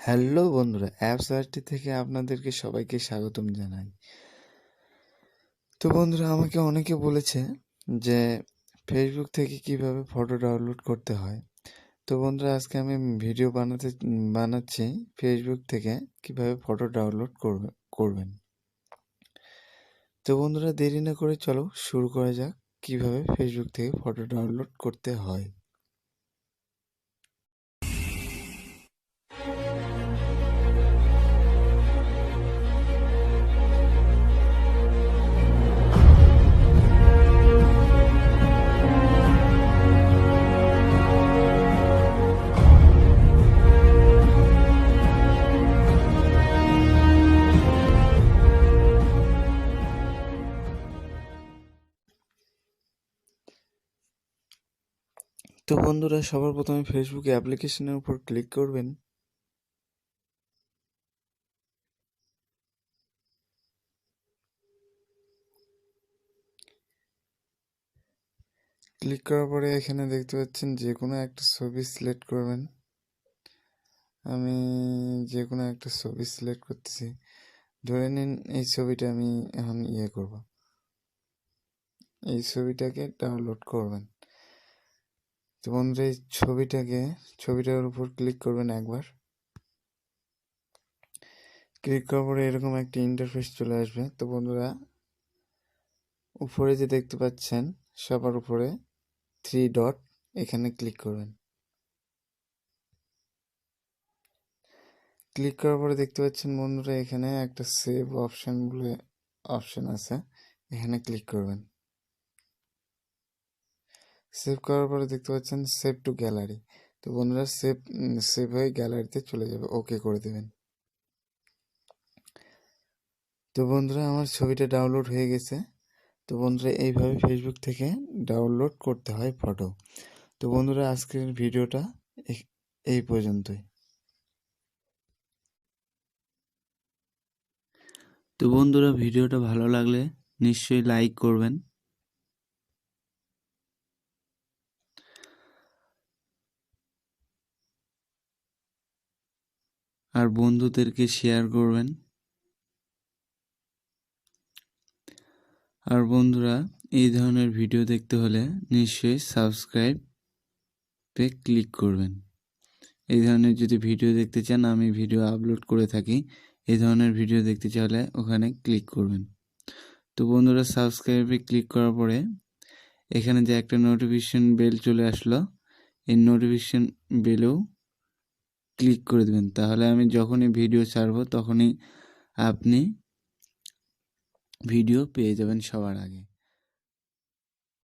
Hello বন্ধুরা, apps RT থেকে আপনাদেরকে সবাইকে স্বাগতম জানাই। তো বন্ধুরা, আমাকে অনেকে বলেছে যে ফেসবুক থেকে কীভাবে ফটো ডাউনলোড করতে হয়। তো বন্ধুরা, আজকে আমি ভিডিও বানাতে, বানাচ্ছি ফেসবুক থেকে কীভাবে ফটো ডাউনলোড করবে, করবেন। তো বন্ধুরা, দেরি না করে চলো শুরু করা যাক কীভাবে ফেসবুক থেকে ফটো ডাউনলোড করতে হয়। তো বন্ধুরা, সবার প্রথমে ফেসবুক অ্যাপ্লিকেশনের উপর ক্লিক করবেন। ক্লিক করার পরে এখানে দেখতে পাচ্ছেন যে কোনো একটা ছবি সিলেক্ট করবেন। আমি যে কোনো একটা ছবি সিলেক্ট করতেছি। ধরে নিন এই ছবিটা আমি এখন ইয়ে করব। এই ছবিটাকে ডাউনলোড করবেন। তো বন্ধুরা এই ছবিটাকে, ছবিটার উপর ক্লিক করবেন একবার। ক্লিক করার পরে এরকম একটা ইন্টারফেস চলে আসবে। তো বন্ধুরা, উপরে যে দেখতে পাচ্ছেন, সবার উপরে থ্রি ডট এখানে ক্লিক করবেন। ক্লিক করার পরে দেখতে পাচ্ছেন বন্ধুরা, এখানে একটা সেভ অপশান বলে অপশান আছে। এখানে ক্লিক করবেন। সেভ করার পরে দেখতে পাচ্ছেন সেভ টু গ্যালারি তো বন্ধুরা সেভ সেভ হয়ে গ্যালারিতে চলে যাবে। ওকে করে দেবেন। তো বন্ধুরা আমার ছবিটা ডাউনলোড হয়ে গেছে। তো বন্ধুরা এইভাবে ফেসবুক থেকে ডাউনলোড করতে হয় ফটো তো বন্ধুরা আজকের ভিডিওটা এই পর্যন্তই। তো বন্ধুরা ভিডিওটা ভালো লাগলে নিশ্চয়ই লাইক করবেন। আর বন্ধুদেরকে শেয়ার করবেন। আর বন্ধুরা, এই ধরনের ভিডিও দেখতে হলে নিশ্চয়ই সাবস্ক্রাইব পে ক্লিক করবেন। এই ধরনের যদি ভিডিও দেখতে চান, আমি ভিডিও আপলোড করে থাকি, এই ধরনের ভিডিও দেখতে চাইলে ওখানে ক্লিক করবেন। তো বন্ধুরা সাবস্ক্রাইবে ক্লিক করার পরে এখানে যে একটা নোটিফিকেশন বেল চলে আসলো, এই নোটিফিকেশন বেলেও ক্লিক করে দেবেন। তাহলে আমি যখনই ভিডিও ছাড়বো তখনই আপনি ভিডিও পেয়ে যাবেন সবার আগে।